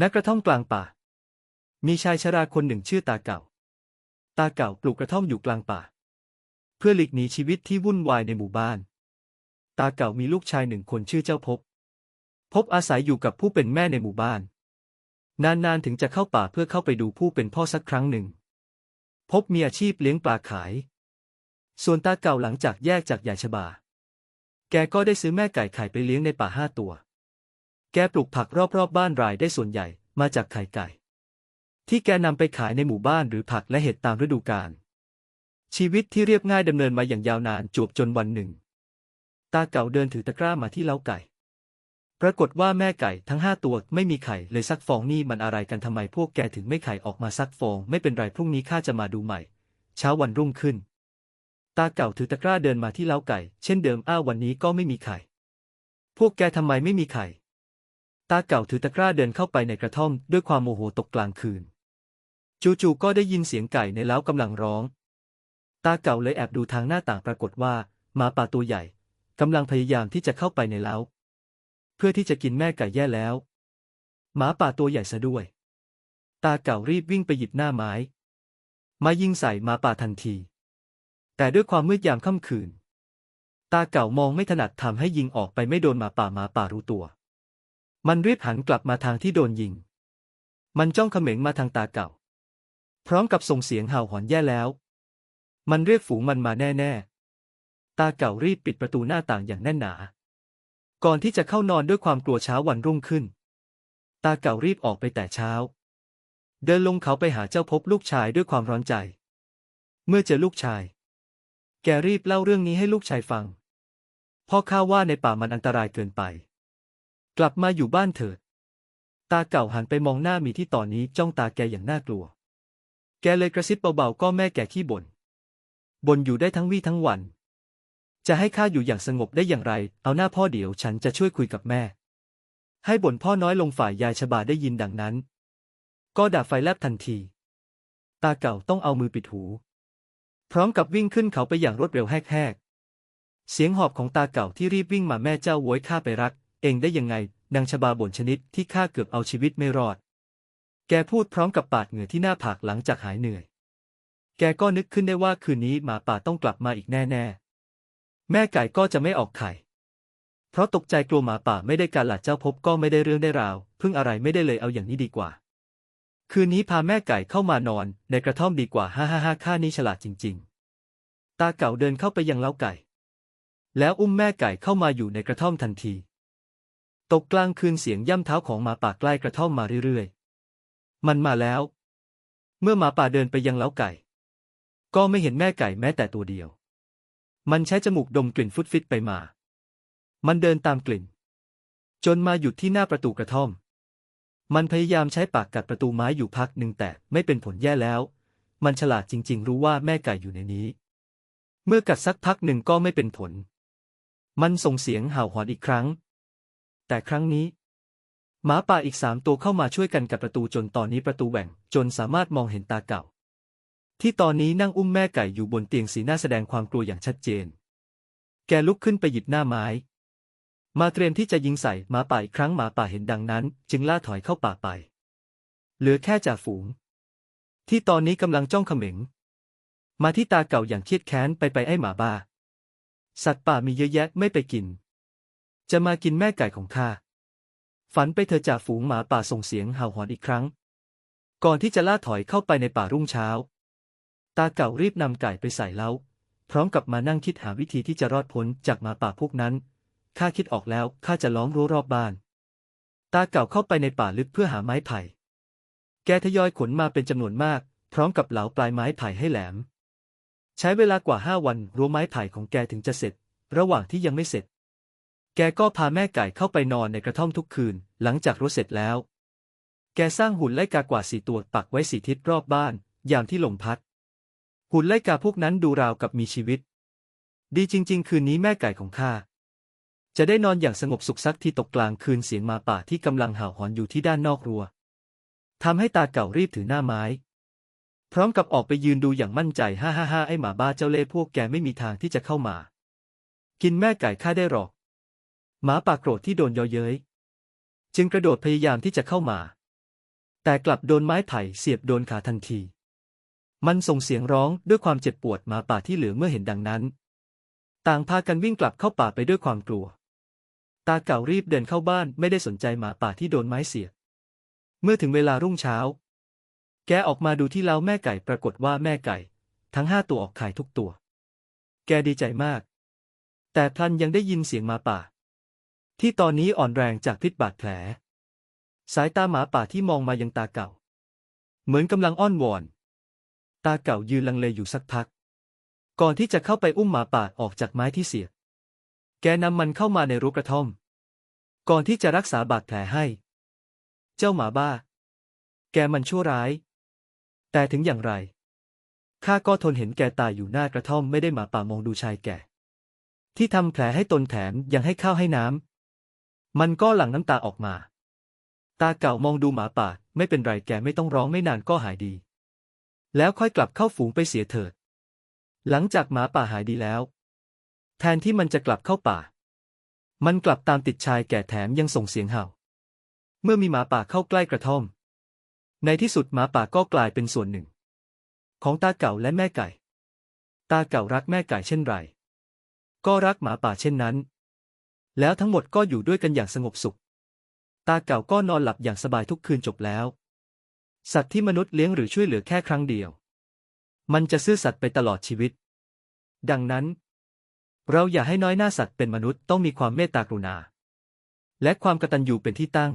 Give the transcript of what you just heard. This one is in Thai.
ณกระท่อมกลางป่า มีชายชราคนหนึ่งชื่อตาเก่า ตาเก่าปลูกกระท่อมอยู่กลางป่า เพื่อหลีกหนีชีวิตที่วุ่นวายในหมู่บ้าน ตาเก่ามีลูกชายหนึ่งคนชื่อเจ้าพบ พบอาศัยอยู่กับผู้เป็นแม่ในหมู่บ้าน นานๆถึงจะเข้าป่าเพื่อเข้าไปดูผู้เป็นพ่อสักครั้งหนึ่ง พบมีอาชีพเลี้ยงปลาขาย ส่วนตาเก่าหลังจากแยกจากยายชบา แกก็ได้ซื้อแม่ไก่ไข่ไปเลี้ยงในป่าห้าตัว แกปลูกผักรอบๆบบ้านรายได้ส่วนใหญ่มาจากไข่ไก่ ที่แกนำไปขายในหมู่บ้านหรือผักและเห็ดตามฤดูกาลชีวิตที่เรียบง่ายดำเนินมาอย่างยาวนานจวบจนวันหนึ่ง ตาเก่าเดินถือตะกร้ามาที่เล้าไก่ ปรากฏว่าแม่ไก่ทั้งห้าตัวไม่มีไข่เลยสักฟองนี่มันอะไรกันทำไมพวกแกถึงไม่ไข่ออกมาสักฟอง ไม่เป็นไรพรุ่งนี้ข้าจะมาดูใหม่ เช้าวันรุ่งขึ้น ตาเก่าถือตะกร้าเดินมาที่เล้าไก่ เช่นเดิมอ้าววันนี้ก็ไม่มีไข่ พวกแกทำไมไม่มีไข่ ตาเก่าถือตะกร้าเดินเข้าไปในกระท่อม ด้วยความโมโหตกกลางคืน จู่ๆก็ได้ยินเสียงไก่ในเล้ากำลังร้อง ตาเก่าเลยแอบดูทางหน้าต่างปรากฏว่าหมาป่าตัวใหญ่กำลังพยายามที่จะเข้าไปในเล้า เพื่อที่จะกินแม่ไก่แย่แล้ว หมาป่าตัวใหญ่ซะด้วย ตาเก่ารีบวิ่งไปหยิบหน้าไม้ มายิงใส่หมาป่าทันที แต่ด้วยความมืดยามค่ำคืน ตาเก่ามองไม่ถนัดทำให้ยิงออกไปไม่โดนหมาป่าหมาป่ารู้ตัว มันรีบหันกลับมาทางที่โดนยิง มันจ้องเขม็งมาทางตาเก่า พร้อมกับส่งเสียงเห่าหอนแย่แล้ว มันเรียกฝูงมันมาแน่ ๆ ตาเก่ารีบปิดประตูหน้าต่างอย่างแน่นหนา ก่อนที่จะเข้านอนด้วยความกลัวเช้าวันรุ่งขึ้น ตาเก่ารีบออกไปแต่เช้า เดินลงเขาไปหาเจ้าพบลูกชายด้วยความร้อนใจ เมื่อเจอลูกชาย แกรีบเล่าเรื่องนี้ให้ลูกชายฟัง พ่อข้าว่าในป่ามันอันตรายเกินไป กลับมาอยู่บ้านเถิด ตาเก่าหันไปมองหน้ามีที่ตอนนี้จ้องตาแกอย่างน่ากลัว แกเลยกระซิบเบาๆก็แม่แกขี้บ่นบ่นอยู่ได้ทั้งวี่ทั้งวัน จะให้ข้าอยู่อย่างสงบได้อย่างไร เอาหน้าพ่อเดี๋ยวฉันจะช่วยคุยกับแม่ ให้บ่นพ่อน้อยลงฝ่ายยายชบาได้ยินดังนั้น ก็ด่าไฟแลบทันที ตาเก่าต้องเอามือปิดหู พร้อมกับวิ่งขึ้นเขาไปอย่างรวดเร็วแหกๆเสียงหอบของตาเก่าที่รีบวิ่งมาแม่เจ้าโวยข้าไปรัก เองได้ยังไง นางชบาบ่นชนิดที่ข้าเกือบเอาชีวิตไม่รอด แกพูดพร้อมกับปาดเหงื่อที่หน้าผากหลังจากหายเหนื่อย แกก็นึกขึ้นได้ว่าคืนนี้หมาป่าต้องกลับมาอีกแน่ๆแม่ไก่ก็จะไม่ออกไข่ เพราะตกใจกลัวหมาป่าไม่ได้การหลาดเจ้าพบก็ไม่ได้เรื่องได้ราว พึ่งอะไรไม่ได้เลยเอาอย่างนี้ดีกว่า คืนนี้พาแม่ไก่เข้ามานอนในกระท่อมดีกว่าฮ่าฮ่าฮ่าข้านี่ฉลาดจริง ๆ ตาเก่าเดินเข้าไปยังเล้าไก่ แล้วอุ้มแม่ไก่เข้ามาอยู่ในกระท่อมทันที ตกกลางคืนเสียงย่ำเท้าของหมาป่าใกล้กระท่อมมาเรื่อยๆ มันมาแล้ว เมื่อหมาป่าเดินไปยังเล้าไก่ ก็ไม่เห็นแม่ไก่แม้แต่ตัวเดียว มันใช้จมูกดมกลิ่นฟุดฟิตไปมา มันเดินตามกลิ่น จนมาหยุดที่หน้าประตูกระท่อม มันพยายามใช้ปากกัดประตูไม้อยู่พักหนึ่งแต่ไม่เป็นผลแย่แล้ว มันฉลาดจริง ๆ รู้ว่าแม่ไก่อยู่ในนี้ เมื่อกัดสักพักหนึ่งก็ไม่เป็นผล มันส่งเสียงเห่าหอนอีกครั้ง แต่ครั้งนี้ หมาป่าอีกสามตัวเข้ามาช่วยกันกัดประตูจนตอนนี้ประตูแหว่ง จนสามารถมองเห็นตาเก่า ที่ตอนนี้นั่งอุ้มแม่ไก่อยู่บนเตียงสีหน้าแสดงความกลัวอย่างชัดเจน แกลุกขึ้นไปหยิบหน้าไม้ มาเตรียมที่จะยิงใส่หมาป่าอีกครั้งหมาป่าเห็นดังนั้น จึงล่าถอยเข้าป่าไป เหลือแค่จ่าฝูง ที่ตอนนี้กำลังจ้องเขม็งมาที่ตาเก่าอย่างเครียดแค้นไปไปไอ้หมาบ้า สัตว์ป่ามีเยอะแยะไม่ไปกิน จะมากินแม่ไก่ของข้า ฝันไปเธอจ่าฝูงหมาป่าส่งเสียงเห่าหอนอีกครั้ง ก่อนที่จะล่าถอยเข้าไปในป่ารุ่งเช้า ตาเก่ารีบนำไก่ไปใส่เล้า พร้อมกับมานั่งคิดหาวิธีที่จะรอดพ้นจากหมาป่าพวกนั้น ข้าคิดออกแล้วข้าจะล้อมรั้วรอบบ้าน ตาเก่าเข้าไปในป่าลึกเพื่อหาไม้ไผ่ แกทยอยขนมาเป็นจำนวนมาก พร้อมกับเหลาปลายไม้ไผ่ให้แหลม ใช้เวลากว่าห้าวันรั้วไม้ไผ่ของแกถึงจะเสร็จ ระหว่างที่ยังไม่เสร็จ แกก็พาแม่ไก่เข้าไปนอนในกระท่อมทุกคืน หลังจากรั้เสร็จแล้ว แกสร้างหุ่นไล่กากว่าสี่ตัวปักไว้สี่ทิศรอบบ้าน ยามที่ลมพัด หุ่นไล่กาพวกนั้นดูราวกับมีชีวิต ดีจริง ๆ คืนนี้แม่ไก่ของข้าจะได้นอนอย่างสงบสุขสักที่ตกกลางคืนเสียงมาป่าที่กำลังเห่าหอนอยู่ที่ด้านนอกรั้วทำให้ตาเก่ารีบถือหน้าไม้ พร้อมกับออกไปยืนดูอย่างมั่นใจฮ่าฮ่าฮ่าไอหมาบ้าเจ้าเล่ห์พวกแกไม่มีทางที่จะเข้ามา กินแม่ไก่ข้าได้หรอก หมาป่าโกรธที่โดนเยาะเย้ยจึงกระโดดพยายามที่จะเข้ามา แต่กลับโดนไม้ไผ่เสียบโดนขาทันที มันส่งเสียงร้องด้วยความเจ็บปวดหมาป่าที่เหลือเมื่อเห็นดังนั้น ต่างพากันวิ่งกลับเข้าป่าไปด้วยความกลัว ตาเก่ารีบเดินเข้าบ้านไม่ได้สนใจหมาป่าที่โดนไม้เสียบ เมื่อถึงเวลารุ่งเช้า แกออกมาดูที่เล้าแม่ไก่ปรากฏว่าแม่ไก่ ทั้งห้าตัวออกไข่ทุกตัว แกดีใจมาก แต่พลันยังได้ยินเสียงหมาป่า ที่ตอนนี้อ่อนแรงจากพิษบาดแผล สายตาหมาป่าที่มองมายังตาเก่า เหมือนกำลังอ้อนวอน ตาเก่ายืนลังเลอยู่สักพัก ก่อนที่จะเข้าไปอุ้มหมาป่าออกจากไม้ที่เสียบแกนำมันเข้ามาในรูกระท่อม ก่อนที่จะรักษาบาดแผลให้ เจ้าหมาบ้า แกมันชั่วร้าย แต่ถึงอย่างไรข้าก็ทนเห็นแกตายอยู่หน้ากระท่อมไม่ได้หมาป่ามองดูชายแก่ ที่ทำแผลให้ตนแถมยังให้ข้าวให้น้ำ มันก็หลั่งน้ำตาออกมา ตาเก่ามองดูหมาป่า ไม่เป็นไรแกไม่ต้องร้องไม่นานก็หายดี แล้วค่อยกลับเข้าฝูงไปเสียเถิด หลังจากหมาป่าหายดีแล้ว แทนที่มันจะกลับเข้าป่า มันกลับตามติดชายแก่แถมยังส่งเสียงเห่า เมื่อมีหมาป่าเข้าใกล้กระท่อม ในที่สุดหมาป่าก็กลายเป็นส่วนหนึ่ง ของตาเก่าและแม่ไก่ ตาเก่ารักแม่ไก่เช่นไร ก็รักหมาป่าเช่นนั้น แล้วทั้งหมดก็อยู่ด้วยกันอย่างสงบสุข ตาเก่าก็นอนหลับอย่างสบายทุกคืนจบแล้ว สัตว์ที่มนุษย์เลี้ยงหรือช่วยเหลือแค่ครั้งเดียว มันจะซื่อสัตย์ไปตลอดชีวิต ดังนั้น เราอย่าให้น้อยหน้าสัตว์เป็นมนุษย์ต้องมีความเมตตากรุณา และความกตัญญูเป็นที่ตั้ง